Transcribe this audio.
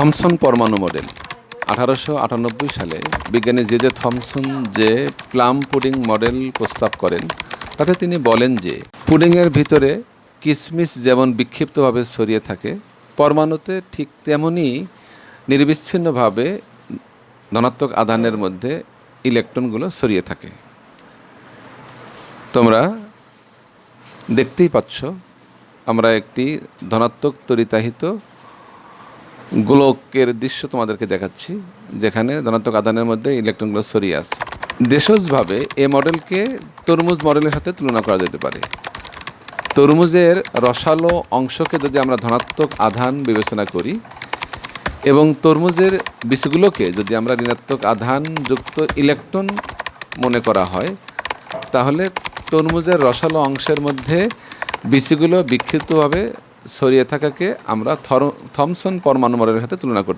Thomson পরমাণু model. আঠারোশো আটানব্বই সালে বিজ্ঞানী জে জে থমসন যে প্লাম পুডিং মডেল প্রস্তাব করেন, তাতে তিনি বলেন যে, পুডিংয়ের ভিতরে কিশমিশ যেমন বিক্ষিপ্তভাবে ছড়িয়ে থাকে, পরমাণুতে ঠিক তেমনই নির্বিচ্ছিন্নভাবে ধনাত্মক আধানের মধ্যে ইলেকট্রনগুলো ছড়িয়ে থাকে। তোমরা দেখতেই পাচ্ছ, আমরা একটি ধনাত্মক তরিতাহিত গোলকের দৃশ্য তোমাদেরকে দেখাচ্ছি, যেখানে ধনাত্মক আদানের মধ্যে ইলেকট্রনগুলো ছড়িয়ে আছে। দেশজভাবে এ মডেলকে তরমুজ মডেলের সাথে তুলনা করা যেতে পারে। তরমুজের রসালো অংশকে যদি আমরা ধনাত্মক আধান বিবেচনা করি, এবং তরমুজের বিষগুলোকে যদি আমরা ঋণাত্মক আধান যুক্ত ইলেকট্রন মনে করা হয়, তাহলে তরমুজের রসালো অংশের মধ্যে বিষগুলো বিক্ষিপ্তভাবে ছড়িয়ে থাকাকে আমরা থমসন পরমাণু মডেলের সাথে তুলনা করতে